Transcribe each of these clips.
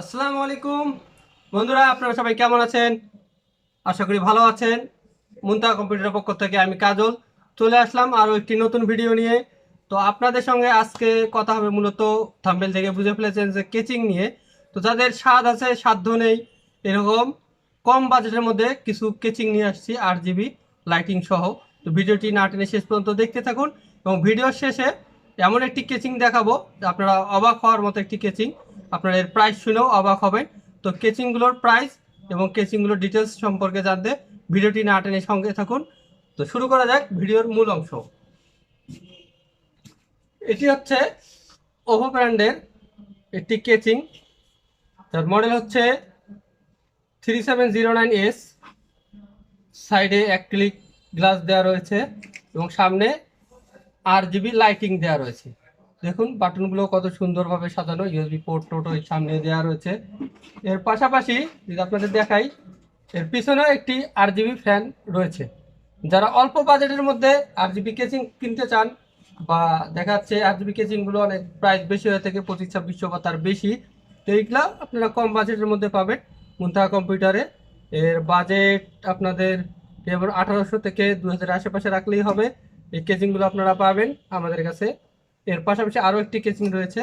আসসালামু আলাইকুম। বন্ধুরা, আপনারা সবাই কেমন আছেন? আশা করি ভালো আছেন। মুন্তা কম্পিউটারের পক্ষ থেকে আমি কাজল। চলে আসলাম আরও একটি নতুন ভিডিও নিয়ে। তো আপনাদের সঙ্গে আজকে কথা হবে মূলত থাম্বেল থেকে বুঝে ফেলেছেন যে কেচিং নিয়ে। তো যাদের স্বাদ আছে, সাধ্য নেই, এরকম কম বাজেটের মধ্যে কিছু কেচিং নিয়ে আসছি আট জিবি লাইটিং সহ। তো ভিডিওটি না টেনে শেষ পর্যন্ত দেখতে থাকুন এবং ভিডিওর শেষে এমন একটি কেচিং দেখাবো, আপনারা অবাক হওয়ার মতো একটি কেচিং আপনারা এর প্রাইস শুনেও অবাক হবেন। তো কেচিংগুলোর প্রাইস এবং কেচিংগুলোর ডিটেলস সম্পর্কে জানতে ভিডিওটি না টেনে সঙ্গে থাকুন। তো শুরু করা যাক ভিডিওর মূল অংশ। এটি হচ্ছে ওভো ব্র্যান্ডের একটি কেচিং তার মডেল হচ্ছে three seven zero nine S সাইডে অ্যাক্রিলিক গ্লাস দেওয়া রয়েছে এবং সামনে আর জিবি লাইটিং দেওয়া রয়েছে। দেখুন বাটনগুলো কত সুন্দরভাবে সাজানো। ইউএসবি পোর্ট টোট সামনে দেওয়া রয়েছে। এর পাশাপাশি যদি আপনাদের দেখাই, এর পিছনেও একটি আর জিবি ফ্যান রয়েছে। যারা অল্প বাজেটের মধ্যে আর জিবি কেচিং কিনতে চান বা দেখা যাচ্ছে আর জিবি কেচিংগুলো অনেক প্রাইস বেশি হয়ে থাকে, পঁচিশ, ছাব্বিশশো বা তার বেশি, তো এইগুলো আপনারা কম বাজেটের মধ্যে পাবেন মুন্তাহা কম্পিউটারে এর বাজেট আপনাদের আঠারোশো থেকে দু হাজার আশেপাশে রাখলেই হবে। এই কেচিংগুলো আপনারা পাবেন আমাদের কাছে। এর পাশাপাশি আরও একটি কেচিং রয়েছে।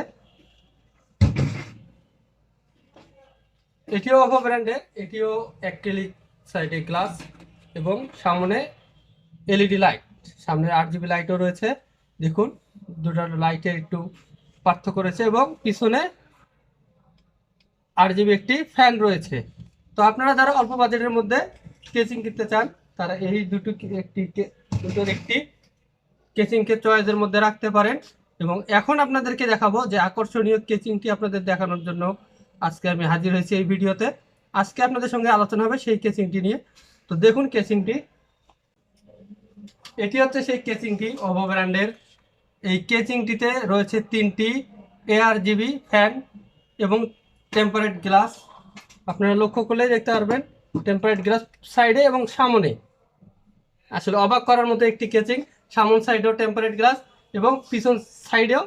এটিও অভো ব্র্যান্ডের এটিও অ্যাক্রিলিক সাইডে গ্লাস এবং সামনে এলইডি লাইট সামনে আট জিবি লাইটও রয়েছে। দেখুন দুটার লাইটের একটু পার্থক্য রয়েছে এবং পিছনে আট জিবি একটি ফ্যান রয়েছে। তো আপনারা যারা অল্প বাজেটের মধ্যে কেচিং কিনতে চান, তারা এই দুটো একটি, দুটোর একটি কেচিংকে চয়েসের মধ্যে রাখতে পারেন। এবং এখন আপনাদেরকে দেখাবো যে আকর্ষণীয় কেচিংটি আপনাদের দেখানোর জন্য আজকে আমি হাজির হয়েছি এই ভিডিওতে। আজকে আপনাদের সঙ্গে আলোচনা হবে সেই কেচিংটি নিয়ে। তো দেখুন কেচিংটি এটি হচ্ছে সেই কেচিংটি ওভো ব্র্যান্ডের এই কেচিংটিতে রয়েছে তিনটি এআর জিবি ফ্যান এবং টেম্পারেট গ্লাস আপনারা লক্ষ্য করলে দেখতে পারবেন টেম্পারেট গ্লাস সাইডে এবং সামনে। আসলে অবাক করার মতো একটি কেচিং সামন সাইডেও টেম্পারেট গ্লাস এবং পিছন সাইডেও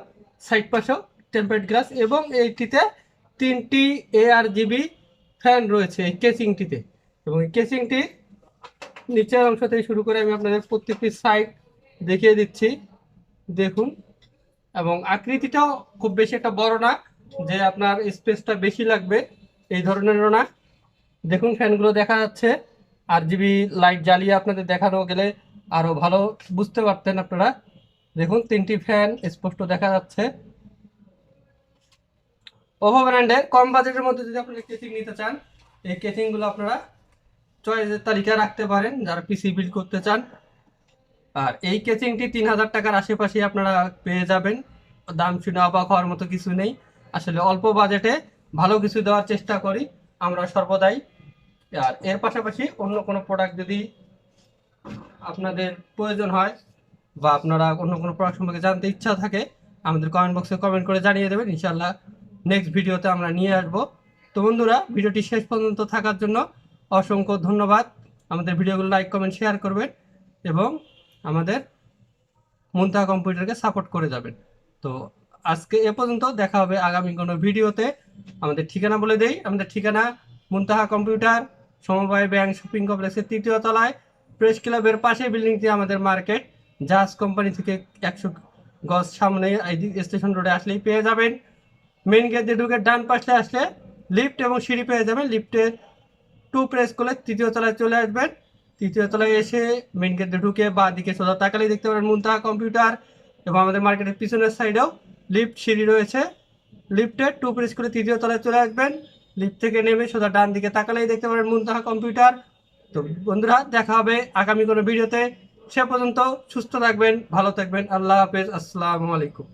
সাইড পাশেও টেম্পারেট গ্লাস এবং এইটিতে তিনটি এআর জিবি ফ্যান রয়েছে এই কেচিংটিতে এবং এই কেচিংটি নিচের অংশ থেকে শুরু করে আমি আপনাদের প্রত্যেকটি সাইড দেখিয়ে দিচ্ছি। দেখুন। এবং আকৃতিটাও খুব বেশি একটা বড় না, যে আপনার স্পেসটা বেশি লাগবে, এই ধরনেরও না। দেখুন ফ্যানগুলো দেখা যাচ্ছে। আর জিবি লাইট জ্বালিয়ে আপনাদের দেখানো গেলে আরও ভালো বুঝতে পারতেন আপনারা। দেখুন, তিনটি ফ্যান স্পষ্ট দেখা যাচ্ছে। ওভো ব্র্যান্ডের কম বাজেটের মধ্যে যদি আপনারা কেচিং নিতে চান, এই কেচিংগুলো আপনারা চয়েসের তালিকা রাখতে পারেন, যারা পিসি বিল্ড করতে চান। আর এই কেচিংটি তিন হাজার টাকার আশেপাশে আপনারা পেয়ে যাবেন। দাম শুনে অবাক হওয়ার মতো কিছু নেই। আসলে অল্প বাজেটে ভালো কিছু দেওয়ার চেষ্টা করি। আমরা সর্বদাই আর এর পাশাপাশি অন্য কোনো প্রোডাক্ট যদি আপনাদের প্রয়োজন হয় বা আপনারা অন্য কোনো প্রোডাক্ট সম্পর্কে জানতে ইচ্ছা থাকে, আমাদের কমেন্ট বক্সে কমেন্ট করে জানিয়ে দেবেন। ইনশাল্লাহ নেক্সট ভিডিওতে আমরা নিয়ে আসব। তো বন্ধুরা, ভিডিওটি শেষ পর্যন্ত থাকার জন্য অসংখ্য ধন্যবাদ। আমাদের ভিডিওগুলো লাইক কমেন্ট শেয়ার করবেন এবং আমাদের মুন্তাহা কম্পিউটারকে সাপোর্ট করে যাবেন। তো আজকে এ পর্যন্ত দেখা হবে আগামী কোনো ভিডিওতে। আমাদের ঠিকানা বলে দেই। আমাদের ঠিকানা মুন্তাহা কম্পিউটার সমবায় ব্যাংক, শপিং কমপ্লেক্সের তৃতীয় তলায় প্রেস ক্লাবের পাশে বিল্ডিংটি আমাদের মার্কেট। জাহাজ কোম্পানি থেকে একশো গজ সামনে স্টেশন রোডে আসলেই পেয়ে যাবেন। মেন গেট দিয়ে ঢুকে ডান পাশে আসলে লিফট এবং সিঁড়ি পেয়ে যাবেন। লিফটে টু প্রেস করলে তৃতীয় তলায় চলে আসবেন। তৃতীয় তলায় এসে মেন গেট ঢুকে বা দিকে সোজা তাকালেই দেখতে পারেন মুন্তাহা কম্পিউটার এবং আমাদের মার্কেটের পিছনের সাইডেও লিফট, সিঁড়ি রয়েছে। লিফটে টু প্রেস করে তৃতীয় তলায় চলে আসবেন। লিফট থেকে নেমে সোজা ডান দিকে তাকালেই দেখতে পারেন মুন্তাহা কম্পিউটার। তো বন্ধুরা, দেখা হবে আগামী কোনো ভিডিওতে। সে পর্যন্ত সুস্থ থাকবেন, ভালো থাকবেন। আল্লাহ হাফেজ, আসসালামু আলাইকুম।